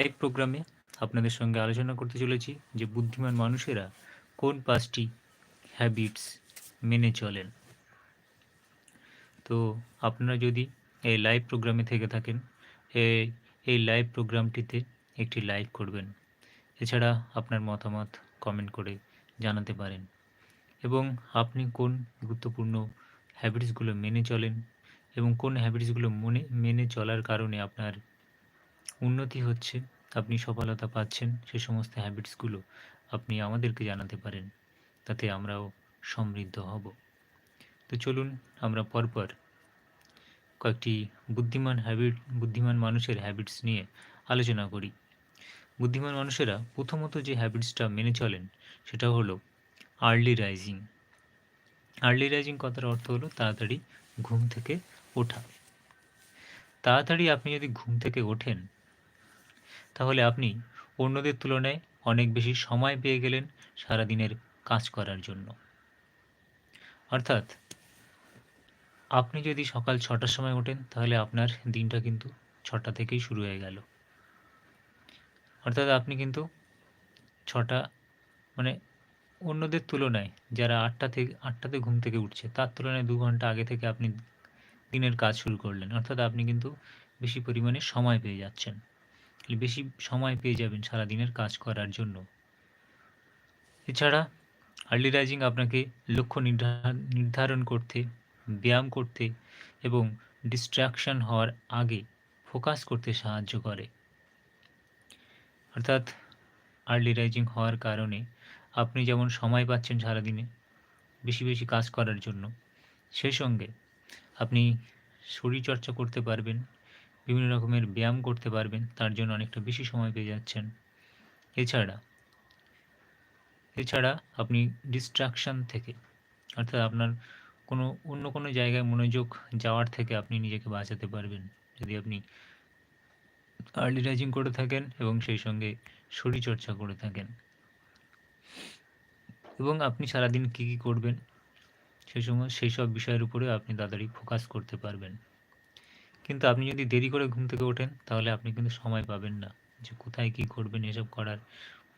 এই প্রোগ্রামে আপনাদের সঙ্গে আলোচনা করতে চলেছি যে বুদ্ধিমান মানুষেরা কোন পাঁচটি হ্যাবিটস মেনে চলেন। তো আপনারা যদি এই লাইভ প্রোগ্রামে থেকে থাকেন এই এই লাইভ প্রোগ্রামটিতে একটি লাইক করবেন। এছাড়া আপনার মতামত কমেন্ট করে জানাতে পারেন। এবং আপনি কোন গুরুত্বপূর্ণ হ্যাবিটসগুলো মেনে চলেন এবং কোন হ্যাবিটসগুলো মনে, মেনে চলার কারণে আপনার উন্নতি হচ্ছে, আপনি সফলতা পাচ্ছেন, সে সমস্ত হ্যাবিটসগুলো আপনি আমাদেরকে জানাতে পারেন, তাতে আমরাও সমৃদ্ধ হব। তো চলুন আমরা পরপর কয়েকটি বুদ্ধিমান হ্যাবিট বুদ্ধিমান মানুষের হ্যাবিটস নিয়ে আলোচনা করি। বুদ্ধিমান মানুষেরা প্রথমত যে হ্যাবিটসটা মেনে চলেন, সেটা হলো আর্লি রাইজিং আর্লি রাইজিং কথার অর্থ হলো তাড়াতাড়ি ঘুম থেকে ওঠা। তাড়াতাড়ি আপনি যদি ঘুম থেকে ওঠেন তাহলে আপনি অন্যদের তুলনায় অনেক বেশি সময় পেয়ে গেলেন সারাদিনের কাজ করার জন্য। অর্থাৎ, আপনি যদি সকাল ছটার সময় ওঠেন, তাহলে আপনার দিনটা কিন্তু ছটা থেকেই শুরু হয়ে গেল। অর্থাৎ আপনি কিন্তু ছটা মানে অন্যদের তুলনায় যারা আটটা থেকে, আটটাতে ঘুম থেকে উঠছে, তার তুলনায় দু ঘণ্টা আগে থেকে আপনি দিনের কাজ শুরু করলেন। অর্থাৎ আপনি কিন্তু বেশি পরিমাণে সময় পেয়ে যাচ্ছেন। বেশি সময় পেয়ে যাবেন সারা দিনের কাজ করার জন্য। এছাড়া আর্লি রাইজিং আপনাকে লক্ষ্য নির্ধারণ করতে, ব্যায়াম করতে এবং ডিস্ট্রাকশন হওয়ার আগে ফোকাস করতে সাহায্য করে। অর্থাৎ আর্লি রাইজিং হওয়ার কারণে আপনি যেমন সময় পাচ্ছেন সারাদিনে বেশি বেশি কাজ করার জন্য, সেই সঙ্গে আপনি শরীরচর্চা করতে পারবেন বিভিন্ন রকমের ব্যায়াম করতে পারবেন, তার জন্য অনেকটা বেশি সময় পেয়ে যাচ্ছেন। এছাড়া এছাড়া আপনি ডিস্ট্রাকশান থেকে, অর্থাৎ আপনার কোনো, অন্য কোনো জায়গায় মনোযোগ যাওয়ার থেকে আপনি নিজেকে বাঁচাতে পারবেন। যদি আপনি আর্লি রাইজিং করে থাকেন এবং সেই সঙ্গে শরীরচর্চা করে থাকেন। এবং আপনি সারাদিন কী কী করবেন সেই সময়, সেই সব বিষয়ের উপরে আপনি তাড়াতাড়ি ফোকাস করতে পারবেন। কিন্তু আপনি যদি দেরি করে ঘুম থেকে ওঠেন, তাহলে আপনি কিন্তু সময় পাবেন না। যে কোথায় কী করবেন এসব করার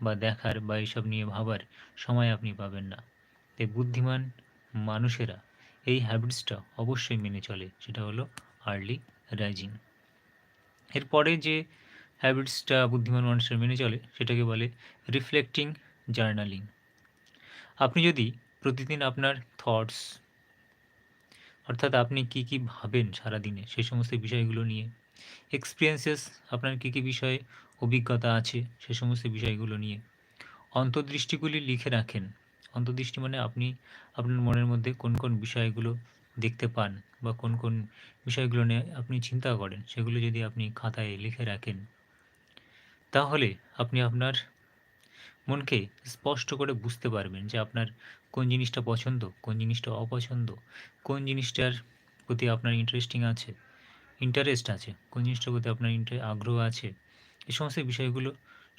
বা দেখার বা এসব নিয়ে ভাবার সময় আপনি পাবেন না। তাই বুদ্ধিমান মানুষেরা এই হ্যাবিটসটা অবশ্যই মেনে চলে, সেটা হলো আর্লি রাইজিং এরপরে যে হ্যাবিটসটা বুদ্ধিমান মানুষের মেনে চলে, সেটাকে বলে রিফ্লেক্টিং জার্নালিং আপনি যদি প্রতিদিন আপনার থটস অর্থাৎ আপনি কি কি ভাবেন সারাদিনে সেই সমস্ত বিষয়গুলো নিয়ে? এক্সপিরিয়েন্সেস আপনার কী কী বিষয়ে অভিজ্ঞতা আছে সে সমস্ত বিষয়গুলো নিয়ে। অন্তর্দৃষ্টিগুলি লিখে রাখেন। অন্তর্দৃষ্টি মানে আপনি আপনার মনের মধ্যে কোন কোন বিষয়গুলো দেখতে পান বা কোন কোন বিষয়গুলো নিয়ে আপনি চিন্তা করেন, সেগুলো যদি আপনি খাতায় লিখে রাখেন, তাহলে আপনি আপনার মনকে স্পষ্ট করে বুঝতে পারবেন যে আপনার কোন জিনিসটা পছন্দ, কোন জিনিসটা অপছন্দ, কোন জিনিসটার প্রতি আপনার ইন্টারেস্টিং আছে ইন্টারেস্ট আছে, কোন জিনিসটার প্রতি আপনার আগ্রহ আছে, এই সমস্ত বিষয়গুলো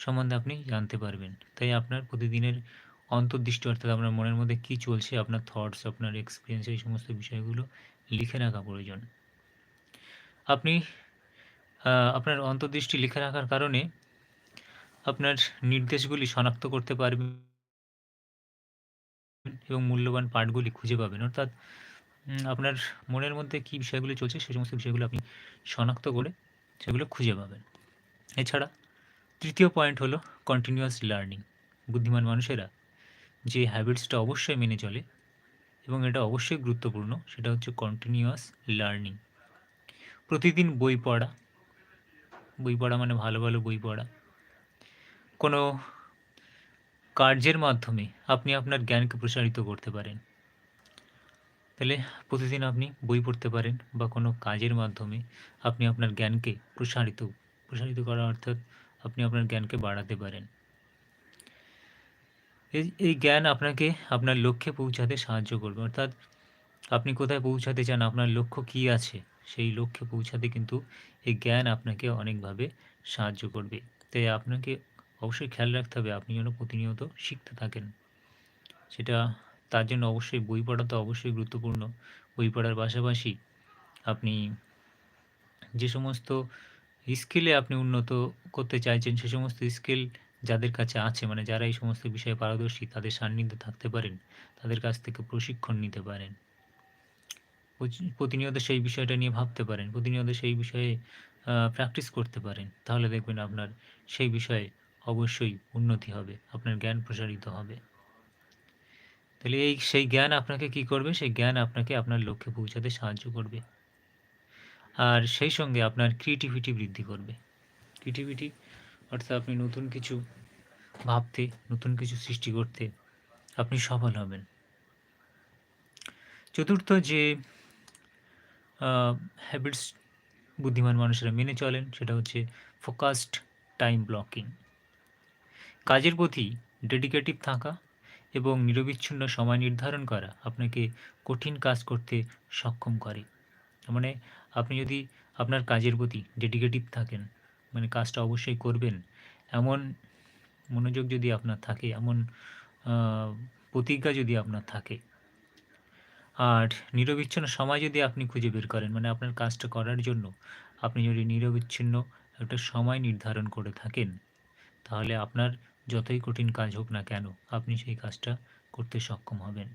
সম্বন্ধে আপনি জানতে পারবেন। তাই আপনার প্রতিদিনের অন্তর্দৃষ্টি অর্থাৎ আপনার মনের মধ্যে কী চলছে, আপনার থটস আপনার এক্সপিরিয়েন্স এই সমস্ত বিষয়গুলো লিখে রাখা প্রয়োজন। আপনি আপনার অন্তর্দৃষ্টি লিখে রাখার কারণে আপনার নির্দেশগুলি শনাক্ত করতে পারবেন এবং মূল্যবান পাঠগুলি খুঁজে পাবেন। অর্থাৎ আপনার মনের মধ্যে কী বিষয়গুলি চলছে সে সমস্ত বিষয়গুলো আপনি শনাক্ত করে সেগুলো খুঁজে পাবেন। এছাড়া, তৃতীয় পয়েন্ট হলো কন্টিনিউয়াস লার্নিং বুদ্ধিমান মানুষেরা যে হ্যাবিটসটা অবশ্যই মেনে চলে এবং এটা অবশ্যই গুরুত্বপূর্ণ, সেটা হচ্ছে কন্টিনিউয়াস লার্নিং প্রতিদিন বই পড়া বই পড়া মানে ভালো ভালো বই পড়া কোনো কার্যের মাধ্যমে আপনি আপনার জ্ঞানকে প্রসারিত করতে পারেন। তাহলে প্রতিদিন আপনি বই পড়তে পারেন বা কোনো কাজের মাধ্যমে আপনি আপনার জ্ঞানকে প্রসারিত প্রসারিত করা অর্থাৎ আপনি আপনার জ্ঞানকে বাড়াতে পারেন। এই এই জ্ঞান আপনাকে আপনার লক্ষ্যে পৌঁছাতে সাহায্য করবে। অর্থাৎ আপনি কোথায় পৌঁছাতে চান, আপনার লক্ষ্য কী আছে, সেই লক্ষ্যে পৌঁছাতে কিন্তু এই জ্ঞান আপনাকে অনেকভাবে সাহায্য করবে। তাই আপনাকে অবশ্যই খেয়াল রাখতে হবে আপনি যেন প্রতিনিয়ত শিখতে থাকেন। সেটা তার জন্য অবশ্যই বই পড়া তো অবশ্যই গুরুত্বপূর্ণ। বই পড়ার পাশাপাশি আপনি যে সমস্ত স্কিলে আপনি উন্নত করতে চাইছেন, সে সমস্ত স্কিল যাদের কাছে আছে মানে যারা এই সমস্ত বিষয়ে পারদর্শী, তাদের সান্নিধ্যে থাকতে পারেন, তাদের কাছ থেকে প্রশিক্ষণ নিতে পারেন। প্রতিনিয়ত সেই বিষয়টা নিয়ে ভাবতে পারেন, প্রতিনিয়ত সেই বিষয়ে প্র্যাকটিস করতে পারেন। তাহলে দেখবেন আপনার সেই বিষয়ে অবশ্যই উন্নতি হবে, আপনার জ্ঞান প্রসারিত হবে। তাহলে এই সেই জ্ঞান আপনাকে কি করবে? সেই জ্ঞান আপনাকে আপনার লক্ষ্যে পৌঁছাতে সাহায্য করবে। আর সেই সঙ্গে আপনার ক্রিয়েটিভিটি বৃদ্ধি করবে। ক্রিয়েটিভিটি অর্থাৎ আপনি নতুন কিছু ভাবতে, নতুন কিছু সৃষ্টি করতে আপনি সফল হবেন। চতুর্থ যে হ্যাবিটস বুদ্ধিমান মানুষেরা মেনে চলেন, সেটা হচ্ছে ফোকাসড টাইম ব্লকিং কাজের প্রতি ডেডিকেটিভ থাকা এবং নিরবিচ্ছিন্ন সময় নির্ধারণ করা আপনাকে কঠিন কাজ করতে সক্ষম করে। মানে আপনি যদি আপনার কাজের প্রতি ডেডিকেটিভ থাকেন মানে কাজটা অবশ্যই করবেন, এমন মনোযোগ যদি আপনার থাকে, এমন প্রতিজ্ঞা যদি আপনার থাকে, আর নিরবিচ্ছিন্ন সময় যদি আপনি খুঁজে বের করেন মানে আপনার কাজটা করার জন্য আপনি যদি নিরবিচ্ছিন্ন একটা সময় নির্ধারণ করে থাকেন, তাহলে আপনার যতই কঠিন কাজ হোক না কেন, আপনি সেই কাজটা করতে সক্ষম হবেন।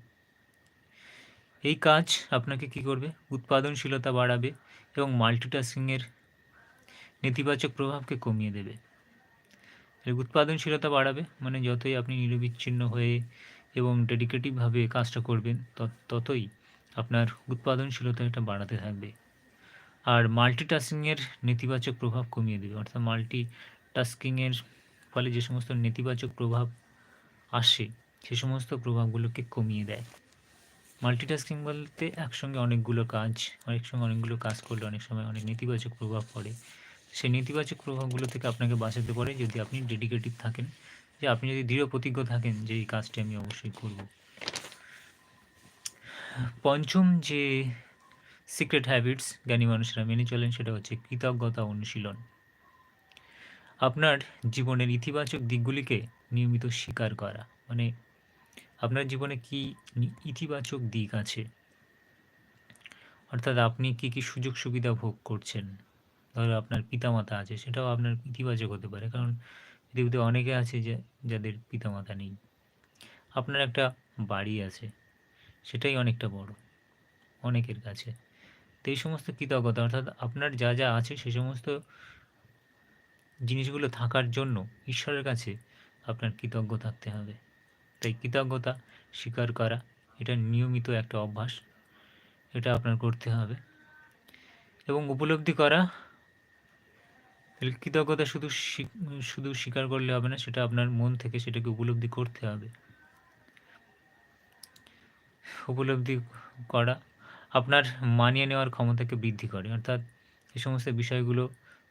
এই কাজ আপনাকে কি করবে? উৎপাদনশীলতা বাড়াবে এবং মাল্টিটাস্কিংয়ের নেতিবাচক প্রভাবকে কমিয়ে দেবে। উৎপাদনশীলতা বাড়াবে মানে যতই আপনি নিরবিচ্ছিন্ন হয়ে এবং ডেডিকেটিভভাবে কাজটা করবেন, তত- ততই আপনার উৎপাদনশীলতাটা বাড়াতে থাকবে। আর মাল্টিটাস্কিংয়ের নেতিবাচক প্রভাব কমিয়ে দেবে, অর্থাৎ মাল্টি টাস্কিংয়ের ফলে যে সমস্ত নেতিবাচক প্রভাব আসে, সে সমস্ত প্রভাবগুলোকে কমিয়ে দেয়। মাল্টিটাস্কিং বলতে একসঙ্গে অনেকগুলো কাজ অনেক সঙ্গে অনেকগুলো কাজ করলে অনেক সময় অনেক নেতিবাচক প্রভাব পড়ে। সেই নেতিবাচক প্রভাবগুলো থেকে আপনাকে বাঁচাতে পারে যদি আপনি ডেডিকেটিভ থাকেন, যে আপনি যদি দৃঢ় প্রতিজ্ঞ থাকেন যে এই কাজটি আমি অবশ্যই করব। পঞ্চম যে সিক্রেট হ্যাবিটস জ্ঞানী মানুষরা মেনে চলেন সেটা হচ্ছে কৃতজ্ঞতা অনুশীলন। আপনার জীবনের ইতিবাচক দিকগুলিকে নিয়মিত স্বীকার করা। মানে আপনার জীবনে কি ইতিবাচক দিক আছে? অর্থাৎ আপনি কি কি সুযোগ সুবিধা ভোগ করছেন? ধরো আপনার পিতামাতা আছে, সেটাও আপনার ইতিবাচক হতে পারে। কারণ পৃথিবীতে অনেকে আছে যে, যাদের পিতামাতা নেই। আপনার একটা বাড়ি আছে, সেটাই অনেকটা বড়, অনেকের কাছে। তো এই সমস্ত কৃতজ্ঞতা, অর্থাৎ আপনার যা যা আছে, সে সমস্ত জিনিসগুলো থাকার জন্য ঈশ্বরের কাছে আপনার কৃতজ্ঞ থাকতে হবে। তাই কৃতজ্ঞতা স্বীকার করা, এটা নিয়মিত একটা অভ্যাস, এটা আপনার করতে হবে। এবং উপলব্ধি করা কৃতজ্ঞতা শুধু শুধু স্বীকার করলে হবে না, সেটা আপনার মন থেকে সেটাকে উপলব্ধি করতে হবে। উপলব্ধি করা, আপনার মানিয়ে নেওয়ার ক্ষমতাকে বৃদ্ধি করে। অর্থাৎ এই সমস্ত বিষয়গুলো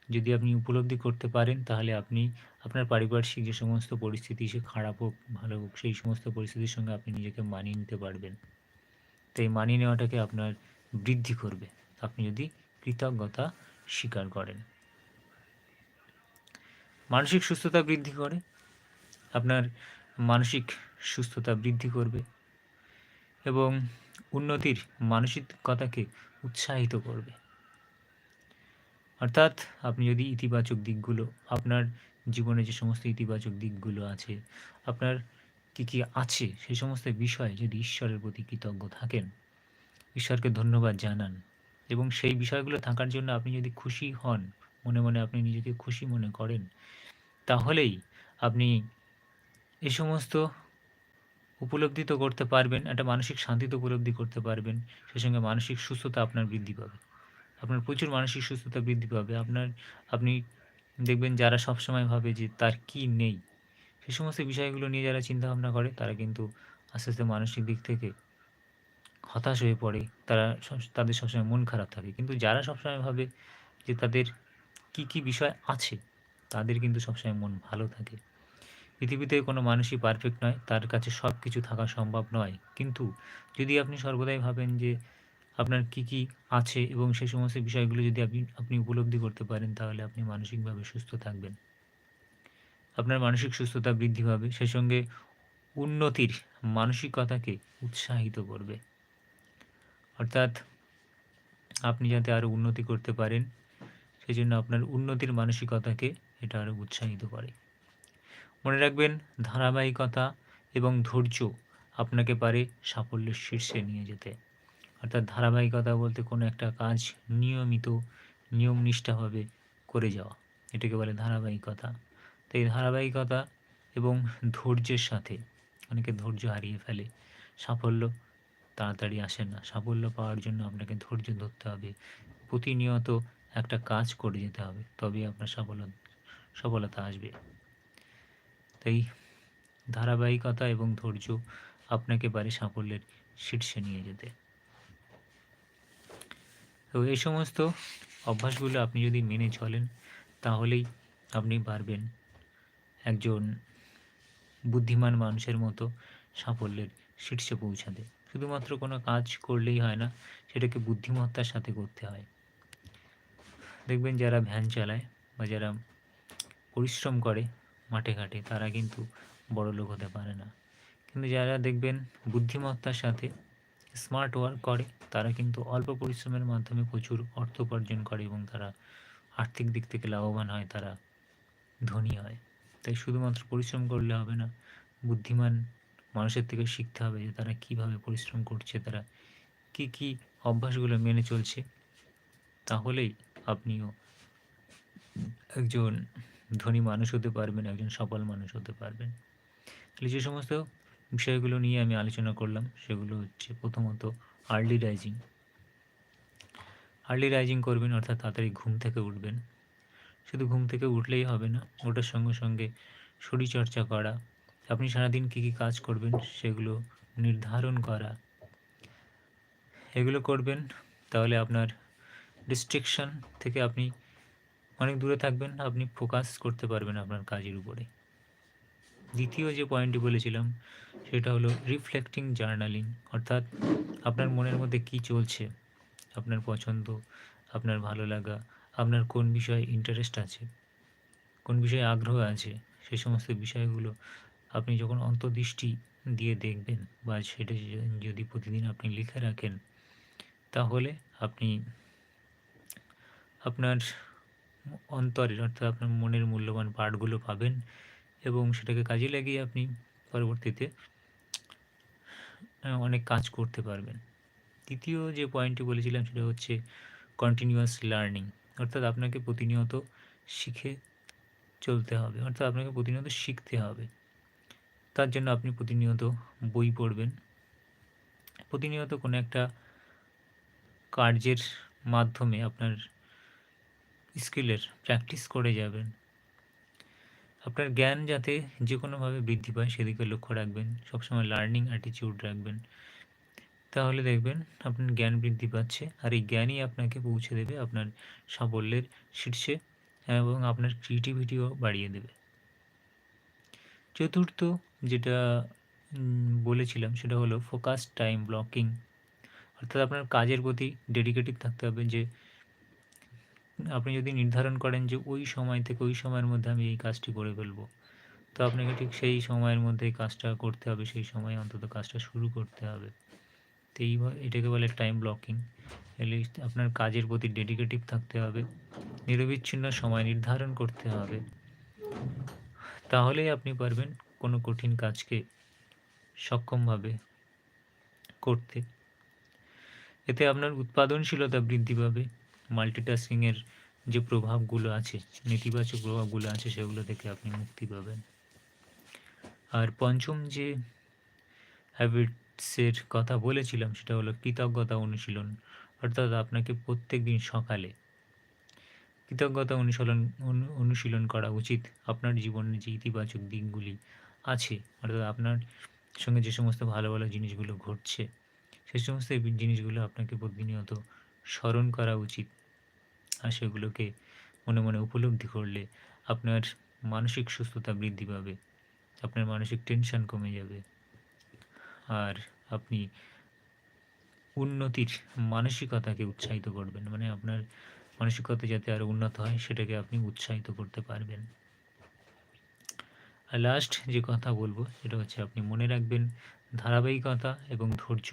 যদি আপনি উপলব্ধি করতে পারেন, তাহলে আপনি আপনার পারিপার্শ্বিক যে সমস্ত পরিস্থিতি, সে খারাপ হোক, ভালো হোক, সেই সমস্ত পরিস্থিতির সঙ্গে আপনি নিজেকে মানিয়ে নিতে পারবেন। তাই মানিয়ে নেওয়াটাকে আপনার বৃদ্ধি করবে। আপনি যদি কৃতজ্ঞতা স্বীকার করেন। মানসিক সুস্থতা বৃদ্ধি করে। আপনার মানসিক সুস্থতা বৃদ্ধি করবে এবং উন্নতির মানসিকতাকে উৎসাহিত করবে। অর্থাৎ আপনি যদি ইতিবাচক দিকগুলো, আপনার জীবনে যে সমস্ত ইতিবাচক দিকগুলো আছে, আপনার কি কি আছে, সেই সমস্ত বিষয়ে যদি ঈশ্বরের প্রতি কৃতজ্ঞ থাকেন, ঈশ্বরকে ধন্যবাদ জানান এবং সেই বিষয়গুলো থাকার জন্য আপনি যদি খুশি হন, মনে মনে আপনি নিজেকে খুশি মনে করেন, তাহলেই আপনি এই সমস্ত উপলব্ধি তো করতে পারবেন, একটা মানসিক শান্তি তো উপলব্ধি করতে পারবেন সেই সঙ্গে মানসিক সুস্থতা আপনার বৃদ্ধি পাবে। আপনার প্রচুর মানসিক সুস্থতা বৃদ্ধি পাবে। আপনার, আপনি দেখবেন যারা সবসময় ভাবে যে তার কি নেই সেই সমস্ত বিষয়গুলো নিয়ে যারা চিন্তা ভাবনা করে, তারা কিন্তু আস্তে আস্তে মানসিক দিক থেকে হতাশ হয়ে পড়ে। তারা তাদের সবসময় মন খারাপ থাকে। কিন্তু যারা সবসময় ভাবে যে তাদের কি কি বিষয় আছে, তাদের কিন্তু সবসময় মন ভালো থাকে। পৃথিবীতে কোনো মানুষই পারফেক্ট নয়, তার কাছে সব কিছু থাকা সম্ভব নয়। কিন্তু যদি আপনি সর্বদাই ভাবেন যে আপনার কি কি আছে এবং সেই সমস্ত বিষয়গুলো যদি আপনি আপনি উপলব্ধি করতে পারেন, তাহলে আপনি মানসিকভাবে সুস্থ থাকবেন। আপনার মানসিক সুস্থতা বৃদ্ধি পাবে সেই সঙ্গে উন্নতির মানসিকতাকে উৎসাহিত করবে। অর্থাৎ আপনি যাতে আরও উন্নতি করতে পারেন সেই জন্য আপনার উন্নতির মানসিকতাকে এটা আরও উৎসাহিত করে। মনে রাখবেন, ধারাবাহিকতা এবং ধৈর্য আপনাকে পারে সাফল্যের শীর্ষে নিয়ে যেতে। অর্থাৎ ধারাবাহিকতা বলতে কোনো একটা কাজ নিয়মিত, নিয়ম নিষ্ঠাভাবে করে যাওয়া। এটাকে বলে ধারাবাহিকতা। তো এই ধারাবাহিকতা এবং ধৈর্যের সাথে অনেকে ধৈর্য হারিয়ে ফেলে। সাফল্য তাড়াতাড়ি আসে না। সাফল্য পাওয়ার জন্য আপনাকে ধৈর্য ধরতে হবে। প্রতিনিয়ত একটা কাজ করে যেতে হবে। তবেই আপনার সফল সফলতা আসবে। তাই ধারাবাহিকতা এবং ধৈর্য আপনাকে পারে সাফল্যের শীর্ষে নিয়ে যেতে। তো এই সমস্ত অভ্যাসগুলো আপনি যদি মেনে চলেন, তাহলেই আপনি পারবেন একজন বুদ্ধিমান মানুষের মতো সাফল্যের শীর্ষে পৌঁছাতে। শুধুমাত্র কোনো কাজ করলেই হয় না, সেটাকে বুদ্ধিমত্তার সাথে করতে হয়। দেখবেন যারা ভ্যান চালায় বা যারা পরিশ্রম করে মাঠে ঘাটে, তারা কিন্তু বড় লোক হতে পারে না। কিন্তু যারা দেখবেন বুদ্ধিমত্তার সাথে স্মার্ট ওয়ার্ক করে, তারা কিন্তু অল্প পরিশ্রমের মাধ্যমে প্রচুর অর্থ উপার্জন করে এবং তারা আর্থিক দিক থেকে লাভবান হয়, তারা ধনী হয়। তাই শুধুমাত্র পরিশ্রম করলে হবে না, বুদ্ধিমান মানুষের থেকে শিখতে হবে যে তারা কীভাবে পরিশ্রম করছে, তারা কি কি অভ্যাসগুলো মেনে চলছে। তাহলেই আপনিও একজন ধনী মানুষ হতে পারবেন, একজন সফল মানুষ হতে পারবেন। তাহলে যে সমস্ত বিষয়গুলো নিয়ে আমি আলোচনা করলাম। সেগুলো হচ্ছে প্রথমত আর্লি রাইজিং আর্লি রাইজিং করবেন, অর্থাৎ তাড়াতাড়ি ঘুম থেকে উঠবেন। শুধু ঘুম থেকে উঠলেই হবে না, ওটার সঙ্গে সঙ্গে শরীরচর্চা করা, আপনি সারাদিন কী কী কাজ করবেন সেগুলো নির্ধারণ করা। এগুলো করবেন, তাহলে আপনার ডিস্ট্রিকশন থেকে আপনি অনেক দূরে থাকবেন, আপনি ফোকাস করতে পারবেন আপনার কাজের উপরে। দ্বিতীয় যে পয়েন্টটি বলেছিলাম, সেটা হলো রিফ্লেক্টিং জার্নালিং অর্থাৎ আপনার মনের মধ্যে কি চলছে, আপনার পছন্দ, আপনার ভালো লাগা, আপনার কোন বিষয়ে ইন্টারেস্ট আছে, কোন বিষয়ে আগ্রহ আছে, সে সমস্ত বিষয়গুলো আপনি যখন অন্তর্দৃষ্টি দিয়ে দেখবেন বা সেটা যদি প্রতিদিন আপনি লিখে রাখেন, তাহলে আপনি আপনার অন্তরের অর্থাৎ আপনার মনের মূল্যবান পাঠগুলো পাবেন এবং সেটাকে কাজে লাগিয়ে আপনি পরবর্তীতে অনেক কাজ করতে পারবেন। তৃতীয় যে পয়েন্টটি বলেছিলাম সেটা হচ্ছে কন্টিনিউয়াস লার্নিং অর্থাৎ আপনাকে প্রতিনিয়ত শিখে চলতে হবে, অর্থাৎ আপনাকে প্রতিনিয়ত শিখতে হবে। তার জন্য আপনি প্রতিনিয়ত বই পড়বেন। প্রতিনিয়ত কোনো একটা কার্যের মাধ্যমে আপনার স্কিলের প্র্যাকটিস করে যাবেন। আপনার জ্ঞান যাতে যে কোনোভাবে বৃদ্ধি পায়, সেদিকে লক্ষ্য রাখবেন, সবসময় লার্নিং অ্যাটিটিউড রাখবেন। তাহলে দেখবেন আপনার জ্ঞান বৃদ্ধি পাচ্ছে, আর এই জ্ঞানই আপনাকে পৌঁছে দেবে আপনার সাফল্যের শীর্ষে এবং আপনার ক্রিয়েটিভিটিও বাড়িয়ে দেবে। চতুর্থ যেটা বলেছিলাম, সেটা হলো ফোকাস টাইম ব্লকিং অর্থাৎ আপনার কাজের প্রতি ডেডিকেটিভ থাকতে হবে যে আপনি যদি নির্ধারণ করেন যে ওই সময় থেকে ওই সময়ের মধ্যে আমি এই কাজটি করে ফেলব, তো আপনাকে ঠিক সেই সময়ের মধ্যে কাজটা করতে হবে, সেই সময় অন্তত কাজটা শুরু করতে হবে। তো এই এটাকে বলে টাইম ব্লকিং এলে আপনার কাজের প্রতি ডেডিকেটিভ থাকতে হবে, নিরবিচ্ছিন্ন সময় নির্ধারণ করতে হবে। তাহলেই আপনি পারবেন কোনো কঠিন কাজকে সক্ষমভাবে করতে। এতে আপনার উৎপাদনশীলতা বৃদ্ধি পাবে। মাল্টিটাস্কিংয়ের যে প্রভাবগুলো আছে, নেতিবাচক প্রভাবগুলো আছে, সেগুলো থেকে আপনি মুক্তি পাবেন। আর পঞ্চম যে হ্যাবিটসের কথা বলেছিলাম, সেটা হলো কৃতজ্ঞতা অনুশীলন। অর্থাৎ আপনাকে প্রত্যেক দিন সকালে কৃতজ্ঞতা অনুশীলন অনুশীলন করা উচিত। আপনার জীবনের যে ইতিবাচক দিকগুলি আছে, অর্থাৎ আপনার সঙ্গে যে সমস্ত ভালো ভালো জিনিসগুলো ঘটছে সেই সমস্ত জিনিসগুলো আপনাকে প্রতিনিয়ত স্মরণ করা উচিত। আর সেগুলোকে মনে মনে উপলব্ধি করলে আপনার মানসিক সুস্থতা বৃদ্ধি পাবে, আপনার মানসিক টেনশন কমে যাবে। আর আপনি উন্নতির মানসিকতাকে উৎসাহিত করবেন মানে আপনার মানসিকতা যাতে আরও উন্নত হয় সেটাকে আপনি উৎসাহিত করতে পারবেন। আর লাস্ট যে কথা বলব সেটা হচ্ছে আপনি মনে রাখবেন ধারাবাহিকতা এবং ধৈর্য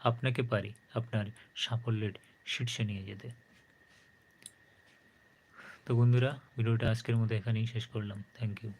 আপনাকে পারে আপনার সাফল্যের শীর্ষে নিয়ে যেতে। তো বন্ধুরা ভিডিওটা আজকের মতো এখানেই শেষ করলাম। Thank you